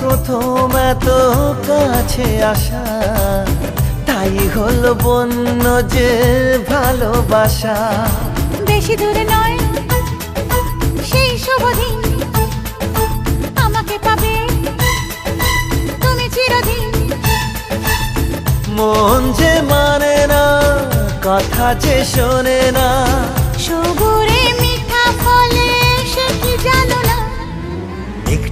প্রথম এত কাছে আসা তাই হল বন্য যে ভালোবাসা। বেশি দূরে নয় সেই শুভ দিন আমাকে পাবে। তুমি চিরদিন মন যে মানে না কথা যে শোনে না